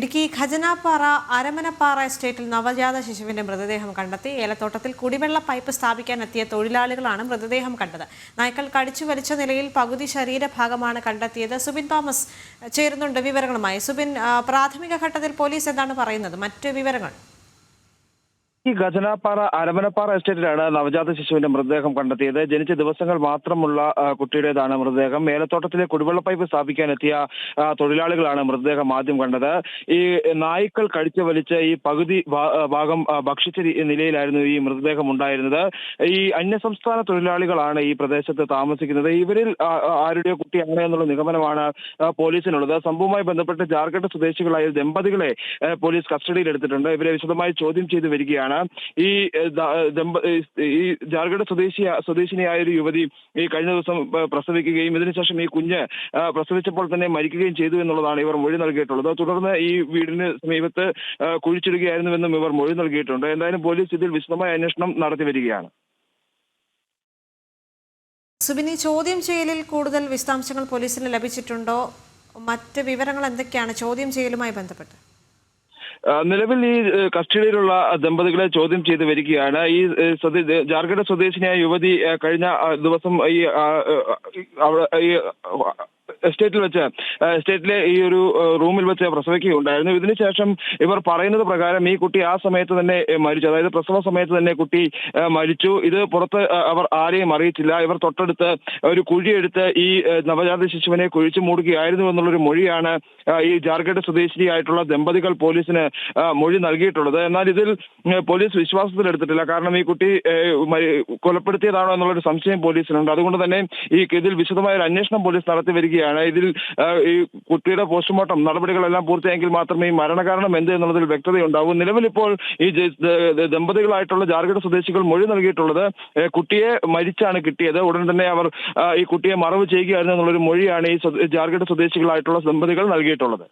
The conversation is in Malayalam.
ഇടുക്കി ഖജനാപ്പാറ അരമനപ്പാറ എസ്റ്റേറ്റിൽ നവജാത ശിശുവിന്റെ മൃതദേഹം കണ്ടെത്തി. ഏലത്തോട്ടത്തിൽ കുടിവെള്ള പൈപ്പ് സ്ഥാപിക്കാൻ എത്തിയ തൊഴിലാളികളാണ് മൃതദേഹം കണ്ടത്. നായ്ക്കൾ കടിച്ചു വലിച്ച നിലയിൽ പകുതി ശരീരഭാഗമാണ് കണ്ടെത്തിയത്. സുബിൻ തോമസ് ചേരുന്നുണ്ട് വിവരങ്ങളുമായി. സുബിൻ പ്രാഥമിക ഘട്ടത്തിൽ പോലീസ് എന്താണ് പറയുന്നത്? മറ്റ് വിവരങ്ങൾ. ഈ ഖജനാപ്പാറ അരമനപ്പാറ എസ്റ്റേറ്റിലാണ് നവജാത ശിശുവിന്റെ മൃതദേഹം കണ്ടെത്തിയത്. ജനിച്ച ദിവസങ്ങൾ മാത്രമുള്ള കുട്ടിയുടേതാണ് മൃതദേഹം. മേലത്തോട്ടത്തിലെ കുടിവെള്ള പൈപ്പ് സ്ഥാപിക്കാനെത്തിയ തൊഴിലാളികളാണ് മൃതദേഹം ആദ്യം കണ്ടത്. ഈ നായ്ക്കൾ കടിച്ചു വലിച്ച് ഈ പകുതി ഭാഗം ഭക്ഷിച്ച നിലയിലായിരുന്നു ഈ മൃതദേഹം ഉണ്ടായിരുന്നത്. ഈ അന്യസംസ്ഥാന തൊഴിലാളികളാണ് ഈ പ്രദേശത്ത് താമസിക്കുന്നത്. ഇവരിൽ ആരുടെ കുട്ടിയാണ് എന്നുള്ള നിഗമനമാണ് പോലീസിനുള്ളത്. സംഭവവുമായി ബന്ധപ്പെട്ട് ജാർഖണ്ഡ് സ്വദേശികളായ ദമ്പതികളെ പോലീസ് കസ്റ്റഡിയിൽ എടുത്തിട്ടുണ്ട് ഇവരെ വിശദമായി ചോദ്യം ചെയ്തു വരികയാണ്. ഈ ഈ ജാർഖണ്ഡ് സ്വദേശി സ്വദേശിനിയായ ഒരു യുവതി ഈ കഴിഞ്ഞ ദിവസം പ്രസവിക്കുകയും ഇതിനുശേഷം ഈ കുഞ്ഞ് പ്രസവിച്ചപ്പോൾ തന്നെ മരിക്കുകയും ചെയ്തു എന്നുള്ളതാണ് ഇവർ മൊഴി നൽകിയിട്ടുള്ളത്. തുടർന്ന് ഈ വീടിന് സമീപത്ത് കുഴിച്ചിടുകയായിരുന്നുവെന്നും ഇവർ മൊഴി നൽകിയിട്ടുണ്ട്. എന്തായാലും പോലീസ് ഇതിൽ വിശദമായ അന്വേഷണം നടത്തി വരികയാണ്. സുബിനി ചോദ്യം ചെയ്യലിൽ കൂടുതൽ വിശദാംശങ്ങൾ പോലീസിന് ലഭിച്ചിട്ടുണ്ടോ? മറ്റ് വിവരങ്ങൾ എന്തൊക്കെയാണ് ചോദ്യം ചെയ്യലുമായി ബന്ധപ്പെട്ട്? നിലവിൽ ഈ കസ്റ്റഡിയിലുള്ള ദമ്പതികളെ ചോദ്യം ചെയ്ത് വരികയാണ്. ഈ ജാർഖണ്ഡ് സ്വദേശിനിയായ യുവതി കഴിഞ്ഞ ദിവസം ഈ എസ്റ്റേറ്റിൽ വെച്ച് സ്റ്റേറ്റിലെ ഈ ഒരു റൂമിൽ വെച്ച് പ്രസവിക്കുകയുണ്ടായിരുന്നു. ഇതിനുശേഷം ഇവർ പറയുന്നത് പ്രകാരം ഈ കുട്ടി ആ സമയത്ത് തന്നെ മരിച്ചു. അതായത് പ്രസവ സമയത്ത് തന്നെ കുട്ടി മരിച്ചു. ഇത് പുറത്ത് അവർ ആരെയും അറിയിച്ചില്ല. ഇവർ തൊട്ടടുത്ത് ഒരു കുഴിയെടുത്ത് ഈ നവജാത ശിശുവിനെ കുഴിച്ചു മൂടുകയായിരുന്നു എന്നുള്ളൊരു മൊഴിയാണ് ഈ ജാർഖണ്ഡ് സ്വദേശിയായിട്ടുള്ള ദമ്പതികൾ പോലീസിന് മൊഴി നൽകിയിട്ടുള്ളത്. എന്നാൽ ഇതിൽ പോലീസ് വിശ്വാസത്തിലെടുത്തിട്ടില്ല കാരണം ഈ കുട്ടി കൊലപ്പെടുത്തിയതാണോ എന്നുള്ളൊരു സംശയം പോലീസിനുണ്ട്. അതുകൊണ്ട് തന്നെ ഈ ഇതിൽ വിശദമായ ഒരു അന്വേഷണം പോലീസ് നടത്തി വരികയാണ്. ഇതിൽ ഈ കുട്ടിയുടെ പോസ്റ്റ്മോർട്ടം നടപടികളെല്ലാം പൂർത്തിയായെങ്കിൽ മാത്രമേ ഈ മരണകാരണം എന്ത് എന്നുള്ളതിൽ വ്യക്തതയുണ്ടാവൂ. നിലവിലിപ്പോൾ ഈ ദമ്പതികളായിട്ടുള്ള ജാർഖണ്ഡ് സ്വദേശികൾ മൊഴി നൽകിയിട്ടുള്ളത് കുട്ടിയെ മരിച്ചാണ് കിട്ടിയത്. ഉടൻ തന്നെ അവർ ഈ കുട്ടിയെ മറവ് ചെയ്യുകയായിരുന്നു എന്നുള്ളൊരു മൊഴിയാണ് ഈ ജാർഖണ്ഡ് സ്വദേശികളായിട്ടുള്ള ദമ്പതികൾ നൽകിയിട്ടുള്ളത്.